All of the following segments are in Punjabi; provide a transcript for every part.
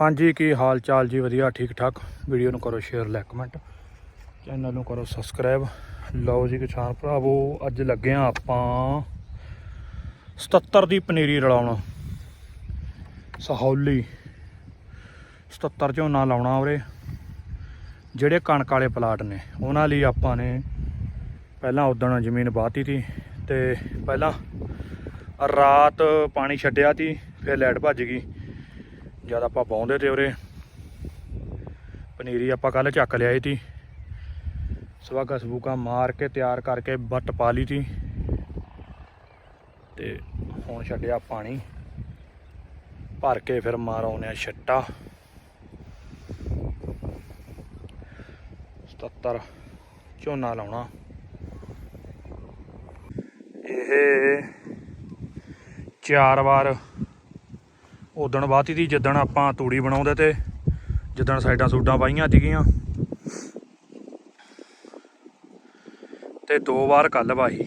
ਹਾਂਜੀ, ਕੀ ਹਾਲ ਚਾਲ ਜੀ? ਵਧੀਆ ਠੀਕ ਠਾਕ ਵੀਡੀਓ ਨੂੰ ਕਰੋ ਸ਼ੇਅਰ ਲਾਈਕ ਕਮੈਂਟ ਚੈਨਲ ਨੂੰ ਕਰੋ ਸਬਸਕ੍ਰਾਈਬ ਲਓ ਜੀ ਕਿਸਾਨ ਭਰਾਵੋ, ਅੱਜ ਲੱਗੇ ਆ ਆਪਾਂ 77 ਦੀ ਪਨੀਰੀ ਰਲਾਉਣਾ। ਸਹੌਲੀ। 77 ਝੋਨਾ ਲਾਉਣਾ ਉਰੇ। ਜਿਹੜੇ ਕਣਕ ਵਾਲੇ ਪਲਾਟ ਨੇ, ਉਹਨਾਂ ਲਈ ਆਪਾਂ ਨੇ ਪਹਿਲਾਂ ਉਦਣ ਜ਼ਮੀਨ ਬਾਤੀ ਤੀ ਤੇ ਪਹਿਲਾਂ ਰਾਤ ਪਾਣੀ ਛੱਡਿਆ ਤੀ, ਫਿਰ ਲਾਈਟ ਭੱਜ ਗਈ। ਜਦ ਆਪਾਂ ਪਾਉਂਦੇ ਤੇ ਉਰੇ ਪਨੀਰੀ ਆਪਾਂ ਕੱਲ ਚੱਕ ਲਿਆਈ ਤੀ। ਸਵਾਗਾ ਸਬੂਕਾ ਮਾਰ ਕੇ ਤਿਆਰ ਕਰਕੇ ਬੱਟ ਪਾ ਲਈ ਤੀ। ਤੇ ਹੁਣ ਛੱਡਿਆ ਪਾਣੀ। ਭਰ ਕੇ ਫਿਰ ਮਾਰ ਮਾਰਾਉਨੇ ਆ ਛੱਟਾ। 77 ਝੋਨਾ ਲਾਉਣਾ। ਇਹ ਚਾਰ ਵਾਰ ਉਦਣ ਬਾਤੀ ਦੀ ਜਿੱਦਣ ਆਪਾਂ ਤੂੜੀ ਬਣਾਉਂਦੇ ਤੇ ਜਿੱਦਣ ਸਾਈਡਾਂ ਸੂਡਾਂ ਪਾਈਆਂ ਸੀਗੀਆਂ। ਤੇ ਦੋ ਵਾਰ ਕੱਲ ਵਾਹੀ।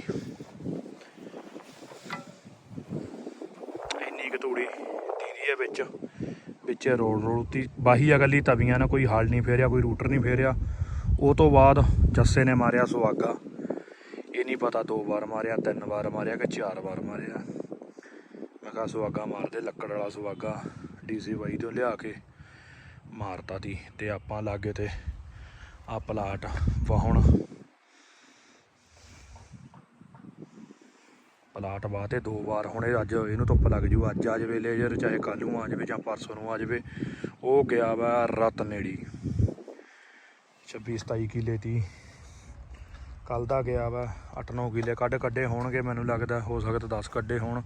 ਇੰਨੀ ਕੁ ਤੂੜੀ ਦੀਦੀ ਹੈ ਵਿੱਚ। ਵਿੱਚ ਰੋਲ ਰੋਲ ਤੀ ਬਾਹੀ ਆ ਗੱਲੀ ਤਵੀਆਂ ਨਾ ਕੋਈ ਹਲ ਨਹੀਂ ਫੇਰਿਆ, ਕੋਈ ਰੂਟਰ ਨਹੀਂ ਫੇਰਿਆ। ਉਹ ਤੋਂ ਬਾਅਦ ਜੱਸੇ ਨੇ ਮਾਰਿਆ ਸੁਹਾਗਾ। ਇਹ ਨਹੀਂ ਪਤਾ ਦੋ ਵਾਰ ਮਾਰਿਆ, ਤਿੰਨ ਵਾਰ ਮਾਰਿਆ ਕਿ ਚਾਰ ਵਾਰ ਮਾਰਿਆ। ਮੈਂ ਸੁਆਗਾ ਮਾਰਦੇ ਲੱਕੜ ਵਾਲਾ ਸੁਆਗਾ ਡੀਸੀ ਬਾਈ ਤੋਂ ਲਿਆ ਕੇ ਮਾਰਤਾ ਤੀ ਤੇ ਆਪਾਂ ਲਾਗੇ ਤੇ ਆ ਪਲਾਟ ਵਾਹੁਣ। ਪਲਾਟ ਵਾਹ ਤੇ ਦੋ ਵਾਰ ਹੁਣ ਇਹ ਅੱਜ ਇਹਨੂੰ ਧੁੱਪ ਲੱਗ ਜੂ, ਅੱਜ ਆ ਜਾਵੇ ਲੇਜਰ ਚਾਹੇ ਕੱਲ ਨੂੰ ਆ ਜਾਵੇ ਜਾਂ ਪਰਸੋਂ ਨੂੰ ਆ ਜਾਵੇ। ਉਹ ਗਿਆ ਵਾ ਰਤ ਨੇੜੀ। 26 27 ਕਿੱਲੇ ਤੀ। ਕੱਲ ਦਾ ਗਿਆ ਵਾ 8-9 ਕਿਲੇ ਕੱਢ ਕੱਢੇ ਹੋਣਗੇ, ਮੈਨੂੰ ਲੱਗਦਾ, ਹੋ ਸਕਦਾ 10 ਕੱਢੇ ਹੋਣ।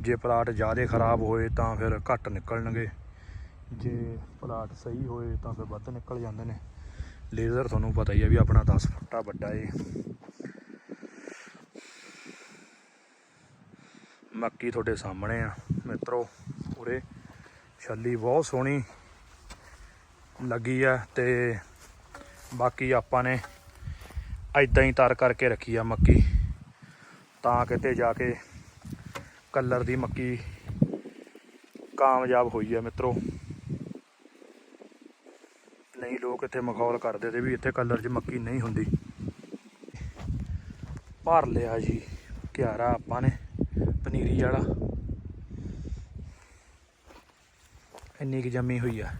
ਜੇ ਪਲਾਟ ਜ਼ਿਆਦਾ ਖਰਾਬ ਹੋਏ ਤਾਂ ਫਿਰ ਘੱਟ ਨਿਕਲਣਗੇ। ਜੇ ਪਲਾਟ ਸਹੀ ਹੋਏ ਤਾਂ ਫਿਰ ਵੱਧ ਨਿਕਲ ਜਾਂਦੇ ਨੇ। ਲੇਜ਼ਰ ਤੁਹਾਨੂੰ ਪਤਾ ਹੀ ਹੈ ਵੀ ਆਪਣਾ 10 ਫੁੱਟਾ ਵੱਡਾ ਏ। ਮੱਕੀ ਤੁਹਾਡੇ ਸਾਹਮਣੇ ਆ। ਮਿੱਤਰੋ, ਉਰੇ ਛੱਲੀ ਬਹੁਤ ਸੋਹਣੀ ਲੱਗੀ ਆ ਤੇ ਬਾਕੀ ਆਪਾਂ ਨੇ ਐਦਾਂ ਹੀ ਤਰ ਕਰਕੇ ਰੱਖੀ ਆ ਮੱਕੀ। ਤਾਂ ਕਿਤੇ ਜਾ ਕੇ ਕਲਰ ਦੀ ਮੱਕੀ ਕਾਮਯਾਬ ਹੋਈ ਹੈ ਮਿੱਤਰੋ। ਨਹੀਂ ਲੋਕ ਇੱਥੇ ਮਖੌਲ ਕਰਦੇ ਤੇ ਵੀ ਇੱਥੇ ਕਲਰ 'ਚ ਮੱਕੀ ਨਹੀਂ ਹੁੰਦੀ। ਭਰ ਲਿਆ ਜੀ ਕਿਆਰਾ ਆਪਾਂ ਨੇ, ਪਨੀਰੀ ਵਾਲਾ। ਇੰਨੀ ਕਿ ਜੰਮੀ ਹੋਈ ਆ।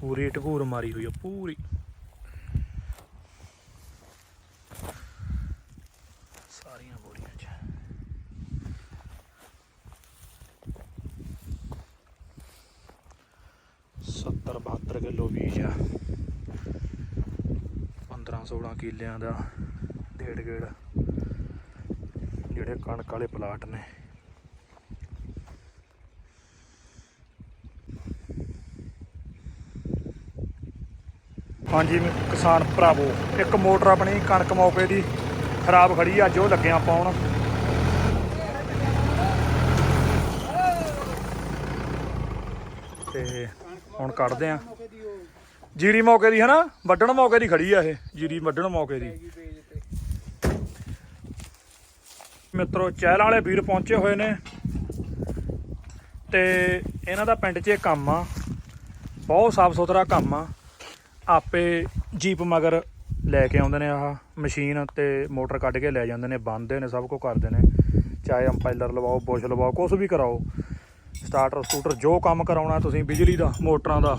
ਪੂਰੀ ਢਕੂਰ ਮਾਰੀ ਹੋਈ ਆ, ਪੂਰੀ। 70 ਕਿਲੋ ਬੀਜ ਆ। 15-16 ਕਿੱਲਿਆਂ ਦਾ ਡੇਢ ਗੇੜ। ਜਿਹੜੇ ਕਣਕ ਵਾਲੇ ਪਲਾਟ ਨੇ। ਹਾਂਜੀ ਕਿਸਾਨ ਭਰਾਵੋ, ਇੱਕ ਮੋਟਰ ਆਪਣੀ ਕਣਕ ਮੌਕੇ ਦੀ ਖਰਾਬ ਖੜੀ ਆ ਜੋ ਲੱਗਿਆ ਪਾਉਣ ਤੇ ਹੁਣ ਕੱਢਦੇ ਆ। ਜੀਰੀ ਮੌਕੇ ਦੀ ਹਨਾ? ਵੱਢਣ ਮੌਕੇ ਦੀ ਖੜੀ ਆ ਇਹ। ਜੀਰੀ ਵੱਢਣ ਮੌਕੇ ਦੀ। ਮਿੱਤਰੋ, ਚਹਿਲ ਵਾਲੇ ਵੀਰ ਪਹੁੰਚੇ ਹੋਏ ਨੇ। ਤੇ ਇਹਨਾਂ ਦਾ ਪਿੰਡ 'ਚ ਇਹ ਕੰਮ ਆ। ਬਹੁਤ ਸਾਫ਼ ਸੁਥਰਾ ਕੰਮ ਆ। ਆਪੇ ਜੀਪ ਮਗਰ ਲੈ ਕੇ ਆਉਂਦੇ ਨੇ ਆਹ ਮਸ਼ੀਨ ਤੇ ਮੋਟਰ ਕੱਢ ਕੇ ਲੈ ਜਾਂਦੇ ਨੇ। ਬੰਨਦੇ ਨੇ, ਸਭ ਕੁਝ ਕਰਦੇ ਨੇ। ਚਾਹੇ ਅੰਪਾਇਲਰ ਲਵਾਓ, ਬੁਸ਼ ਲਵਾਓ ਕੁਝ ਵੀ ਕਰਾਓ। ਸਟਾਰਟਰ ਸਕੂਟਰ ਜੋ ਕੰਮ ਕਰਾਉਣਾ ਤੁਸੀਂ ਬਿਜਲੀ ਦਾ, ਮੋਟਰਾਂ ਦਾ,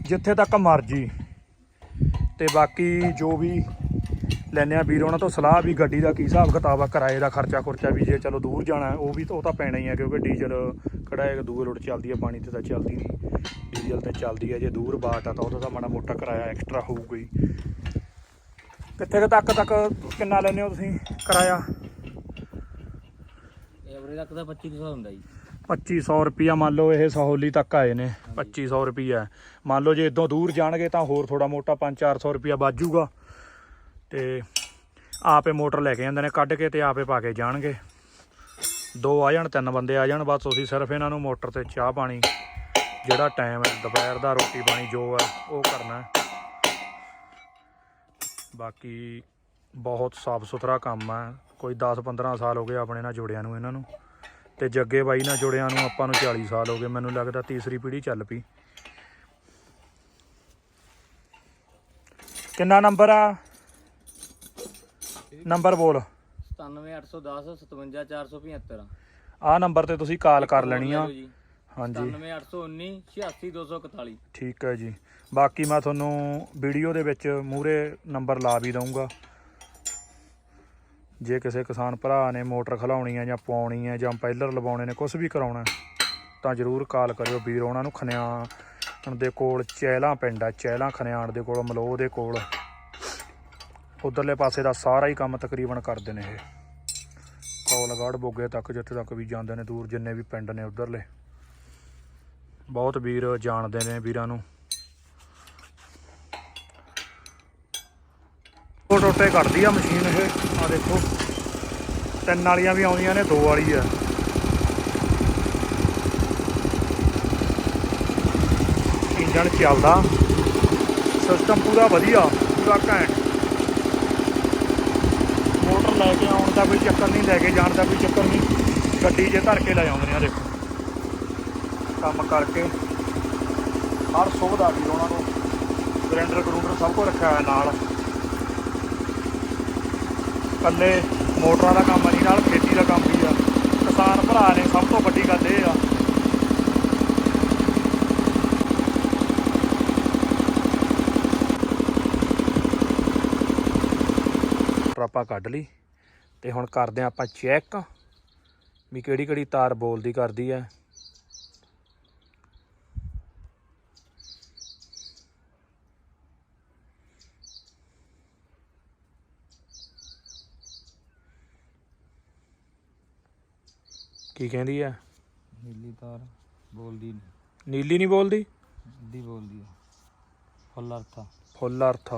ਜਿੱਥੇ ਤੱਕ ਮਰਜ਼ੀ। ਤੇ ਬਾਕੀ ਜੋ ਵੀ ਲੈਨੇ ਆ ਵੀਰ, ਉਹਨਾਂ ਤੋਂ ਸਲਾਹ ਵੀ ਗੱਡੀ ਦਾ ਕੀ ਹਿਸਾਬ ਕਿਤਾਬ ਆ, ਕਿਰਾਏ ਦਾ ਖਰਚਾ ਖੁਰਚਾ ਵੀ ਜੇ ਚਲੋ ਦੂਰ ਜਾਣਾ ਉਹ ਵੀ ਤਾਂ ਉਹ ਤਾਂ ਪੈਣਾ ਹੀ ਆ ਕਿਉਂਕਿ ਡੀਜ਼ਲ ਕਿਹੜਾ ਦੂਰ ਰੋਡ ਚੱਲਦੀ ਆ ਪਾਣੀ ਤੇ ਤਾਂ ਚੱਲਦੀ ਨਹੀਂ। ਡੀਜ਼ਲ ਤੇ ਚੱਲਦੀ ਆ ਜੇ ਦੂਰ ਬਾਟ ਆ ਤਾਂ ਉਹਦਾ ਤਾਂ ਮਾੜਾ ਮੋਟਾ ਕਿਰਾਇਆ ਐਕਸਟਰਾ ਹੋਊਗਾ ਹੀ। ਕਿੱਥੇ ਤੱਕ ਤੱਕ ਕਿੰਨਾ ਲੈਨੇ ਹੋ ਤੁਸੀਂ ਕਿਰਾਇਆ? ਐਵਰੇਜ ਤੱਕ ਦਾ 2500 ਹੁੰਦਾ ਜੀ। 2500 ਰੁਪਿਆ ਮੰਨ ਲਓ ਇਹ ਸਹੌਲੀ ਤੱਕ ਆਏ ਨੇ 2500 ਰੁਪਿਆ ਮੰਨ ਲਓ ਜੇ ਇਦੋਂ ਦੂਰ ਜਾਣਗੇ ਤਾਂ ਹੋਰ ਥੋੜਾ ਮੋਟਾ 5-400 ਰੁਪਿਆ ਬਾਜੂਗਾ। ਤੇ ਆਪੇ ਮੋਟਰ ਲੈ ਕੇ ਜਾਂਦੇ ਨੇ ਕੱਢ ਕੇ ਤੇ ਆਪੇ ਪਾ ਕੇ ਜਾਣਗੇ। ਦੋ ਆ ਜਾਣ, ਤਿੰਨ ਬੰਦੇ ਆ ਜਾਣ, ਬਸ ਤੁਸੀਂ ਸਿਰਫ ਇਹਨਾਂ ਨੂੰ ਮੋਟਰ ਤੇ ਚਾਹ ਪਾਣੀ, ਜਿਹੜਾ ਟਾਈਮ ਹੈ, ਦੁਪਹਿਰ ਦਾ ਰੋਟੀ ਪਾਣੀ ਜੋ ਹੈ ਉਹ ਕਰਨਾ ਬਾਕੀ ਬਹੁਤ ਸਾਫ਼ ਸੁਥਰਾ ਕੰਮ ਹੈ। ਕੋਈ 10 15 ਸਾਲ ਹੋ ਗਏ ਆਪਣੇ ਨਾਲ ਜੁੜਿਆਂ ਨੂੰ ਇਹਨਾਂ ਨੂੰ। ਤੇ ਜੱਗੇ ਬਾਈ ਨਾਲ ਜੁੜਿਆਂ ਨੂੰ ਆਪਾਂ ਨੂੰ 40 ਸਾਲ ਹੋ ਗਏ ਮੈਨੂੰ ਲੱਗਦਾ ਤੀਸਰੀ ਪੀੜ੍ਹੀ ਚੱਲ ਪਈ। ਕਿੰਨਾ ਨੰਬਰ ਆ? ਨੰਬਰ ਬੋਲ। 97810 57475 ਆ ਨੰਬਰ ਤੇ ਤੁਸੀਂ ਕਾਲ ਕਰ ਲੈਣੀ ਆ। ਹਾਂਜੀ। 97819 86241 ਠੀਕ ਹੈ ਜੀ। ਬਾਕੀ ਮੈਂ ਤੁਹਾਨੂੰ ਵੀਡੀਓ ਦੇ ਵਿੱਚ ਮੂਰੇ ਨੰਬਰ ਲਾ ਵੀ ਦਊਂਗਾ। ਜੇ ਕਿਸੇ ਕਿਸਾਨ ਭਰਾ ਨੇ ਮੋਟਰ ਖਲਾਉਣੀ ਹੈ ਜਾਂ ਪਾਉਣੀ ਹੈ ਜਾਂ ਪੈਲਰ ਲਵਾਉਣੇ ਨੇ ਕੁਝ ਵੀ ਕਰਾਉਣਾ, ਤਾਂ ਜਰੂਰ ਕਾਲ ਕਰਿਓ ਵੀਰ ਉਹਨਾਂ ਨੂੰ ਖਨਿਆਣ ਦੇ ਕੋਲ ਚਹਿਲਾ ਪਿੰਡ ਆ ਚਹਿਲਾ ਖਨਿਆਣ ਦੇ ਕੋਲ ਮਲੋਹ ਦੇ ਕੋਲ। ਉਧਰਲੇ ਪਾਸੇ ਦਾ ਸਾਰਾ ਹੀ ਕੰਮ ਤਕਰੀਬਨ ਕਰਦੇ ਨੇ ਇਹ। ਕੌਲਗੜ, ਬੋਗੇ ਤੱਕ, ਜਿੱਥੇ ਤੱਕ ਵੀ ਜਾਂਦੇ ਨੇ ਦੂਰ, ਜਿੰਨੇ ਵੀ ਪਿੰਡ ਨੇ ਉਧਰਲੇ। ਬਹੁਤ ਵੀਰ ਜਾਣਦੇ ਨੇ ਵੀਰਾਂ ਨੂੰ। ਉਹ ਟੋਟੇ ਕੱਢਦੀ ਆ ਮਸ਼ੀਨ ਇਹ। ਆ ਦੇਖੋ। ਤਿੰਨ ਵਾਲੀਆਂ ਵੀ ਆਉਂਦੀਆਂ ਨੇ, ਦੋ ਵਾਲੀ ਆ। ਇੰਜਣ ਚੱਲਦਾ। ਸਿਸਟਮ ਪੂਰਾ ਵਧੀਆ, ਪੂਰਾ ਘੈਂਟ। ਮੋਟਰ ਲੈ ਕੇ ਆਉਣ ਦਾ ਕੋਈ ਚੱਕਰ ਨਹੀਂ, ਲੈ ਕੇ ਜਾਣ ਦਾ ਕੋਈ ਚੱਕਰ ਨਹੀਂ। ਗੱਡੀ ਜੇ ਧਰ ਕੇ ਲੈ ਆਉਂਦੇ ਨੇ ਆ, ਦੇਖੋ। ਕੰਮ ਕਰਕੇ। ਹਰ ਸੁਵਿਧਾ ਵੀ ਉਹਨਾਂ ਨੂੰ। ਗ੍ਰੈਂਡਰ ਗਰੂੰਡਰ ਸਭ ਕੁਝ ਰੱਖਿਆ ਹੋਇਆ ਨਾਲ। ਕੱਲੇ ਮੋਟਰਾਂ ਦਾ ਕੰਮ ਨਹੀਂ ਨਾਲ ਖੇਤੀ ਦਾ ਕੰਮ ਵੀ ਆ। ਕਿਸਾਨ ਭਰਾ ਨੇ, ਸਭ ਤੋਂ ਵੱਡੀ ਗੱਲ ਇਹ ਆ। ਮੋਟਰ ਆਪਾਂ ਕੱਢ ਲਈ ਤੇ ਹੁਣ ਕਰਦੇ ਆ ਆਪਾਂ ਚੈੱਕ ਵੀ ਕਿਹੜੀ ਕਿਹੜੀ ਤਾਰ ਬੋਲਦੀ ਕਰਦੀ ਆ। ਕੀ ਕਹਿੰਦੀ ਆ? ਨੀਲੀ ਤਾਰ ਬੋਲਦੀ ਨਹੀਂ ਨੀਲੀ ਨਹੀਂ ਬੋਲਦੀ? ਅੱਧੀ ਬੋਲਦੀ ਆ। ਫੁੱਲ ਅਰਥਾ ਫੁੱਲ ਅਰਥ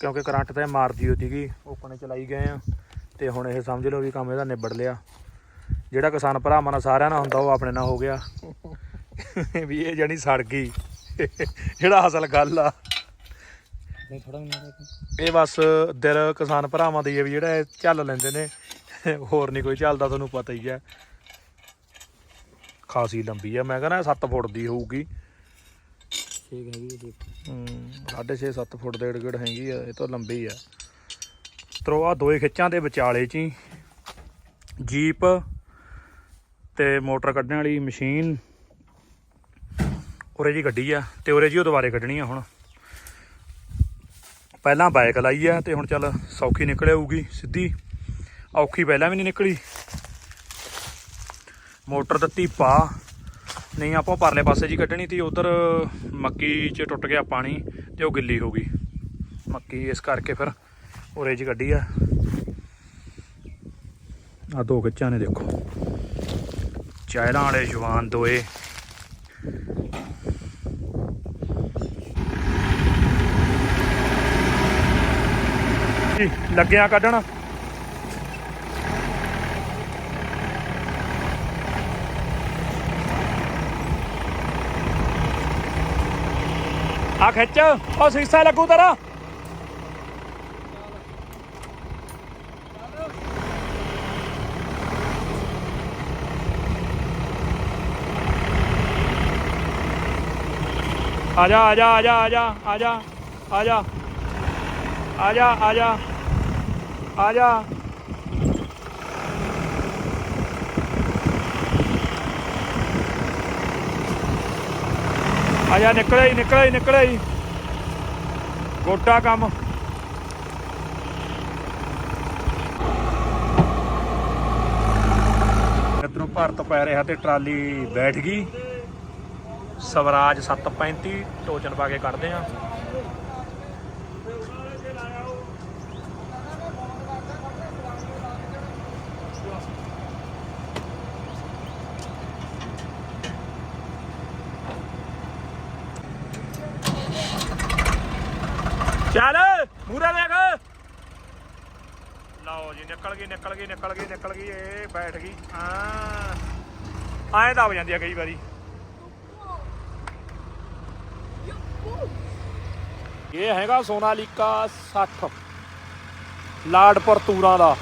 ਕਿਉਂਕਿ ਕਰੰਟ ਤੇ ਮਾਰਦੀ ਹੋਈ ਸੀਗੀ ਓਪਨੇ ਚਲਾਈ ਗਏ ਆ। ਤੇ ਹੁਣ ਇਹ ਸਮਝ ਲਓ ਵੀ ਕੰਮ ਇਹਦਾ ਨਿਬੜ ਲਿਆ। ਜਿਹੜਾ ਕਿਸਾਨ ਭਰਾਵਾਂ ਨਾਲ ਸਾਰਿਆਂ ਨਾਲ ਹੁੰਦਾ ਉਹ ਆਪਣੇ ਨਾਲ ਹੋ ਗਿਆ। ਵੀ ਇਹ ਜਣੀ ਸੜ ਗਈ। ਜਿਹੜਾ ਅਸਲ ਗੱਲ ਆ। ਨਹੀਂ ਥੋੜਾ ਮਿੰਟ ਇਹ ਬਸ ਦਿਲ ਕਿਸਾਨ ਭਰਾਵਾਂ ਦੀ ਹੈ ਵੀ ਜਿਹੜਾ ਇਹ ਚੱਲ ਲੈਂਦੇ ਨੇ। ਹੋਰ ਨਹੀਂ ਕੋਈ ਚੱਲਦਾ ਤੁਹਾਨੂੰ ਪਤਾ ਹੀ ਹੈ। ਖਾਸੀ ਲੰਬੀ ਆ। ਮੈਂ ਕਹਿੰਦਾ 7 ਫੁੱਟ ਦੀ ਹੋਊਗੀ। ਠੀਕ ਹੈਗੀ ਜੀ ਹੂੰ 6.5 7 ਫੁੱਟ ਦੇ ਏੜ ਹੈਗੀ ਆ। ਇਹ ਤੋਂ ਲੰਬੀ ਆ। ਤਰੋ ਆ ਦੋਏ ਖਿੱਚਾਂ ਦੇ ਵਿਚਾਲੇ ਚ ਹੀ ਜੀਪ ਤੇ ਮੋਟਰ ਕੱਢਣ ਵਾਲੀ ਮਸ਼ੀਨ। ਉਰੇ ਜੀ ਗੱਡੀ ਆ ਤੇ ਉਰੇ ਜੀ ਉਹ ਦੁਬਾਰੇ ਕੱਢਣੀ ਆ ਹੁਣ। ਪਹਿਲਾਂ ਬਾਈਕ ਲਾਈ ਆ ਤੇ ਹੁਣ ਚੱਲ ਸੌਖੀ ਨਿਕਲ ਆਊਗੀ ਸਿੱਧੀ। ਔਖੀ ਪਹਿਲਾਂ ਵੀ ਨਹੀਂ ਨਿਕਲੀ। ਮੋਟਰ ਦਿੱਤੀ ਪਾ। ਨਹੀਂ, ਆਪਾਂ ਪਰਲੇ ਪਾਸੇ ਜੀ ਕੱਢਣੀ ਤੀ ਉਧਰ ਮੱਕੀ 'ਚ ਟੁੱਟ ਗਿਆ ਪਾਣੀ ਤੇ ਉਹ ਗਿੱਲੀ ਹੋ ਗਈ। ਮੱਕੀ ਇਸ ਕਰਕੇ ਫਿਰ ਉਰੇ 'ਚ ਕੱਢੀ ਆ। ਆ ਦੋ ਗੱਚਾਂ ਨੇ ਦੇਖੋ। ਚਾਇਰਾਂ ਵਾਲੇ ਜਵਾਨ ਦੋਏ। ਲੱਗਿਆ ਕੱਢਣ। ਆ ਖਿੱਚ ਉਹ ਸੀਸਾ ਲੱਗੂ ਤੇਰਾ ਆ ਜਾ ਆ ਜਾ ਆ ਜਾ ਆ ਜਾ ਆ ਜਾ ਆ ਜਾ ਆ ਜਾ ਆ ਜਾ ਆ ਜਾ ਆ ਜਾ ਨਿਕਲੇ ਹੀ ਨਿਕਲੇ ਹੀ ਨਿਕਲੇ ਹੀ। ਗੋਟਾ ਕੰਮ। ਇਧਰੋਂ ਭਾਰਤ ਪੈ ਰਿਹਾ ਤੇ ਟਰਾਲੀ ਬੈਠ ਗਈ। ਸਵਰਾਜ 735 ਟੋਚਨ ਪਾ ਕੇ ਕੱਢਦੇ ਆ ਚੱਲ ਮੂਰੇ ਦੇਖ ਲਓ ਜੀ ਨਿਕਲ ਗਈ ਨਿਕਲ ਗਈ ਨਿਕਲ ਗਈ ਨਿਕਲ ਇਹ ਬੈਠ ਗਈ। ਹਾਂ। ਐਂ ਦਬ ਜਾਂਦੀ ਆ ਕਈ ਵਾਰੀ। ਇਹ ਹੈਗਾ ਸੋਨਾਲੀਕਾ 60 ਲਾਡਪੁਰ ਤੂਰਾਂ ਦਾ।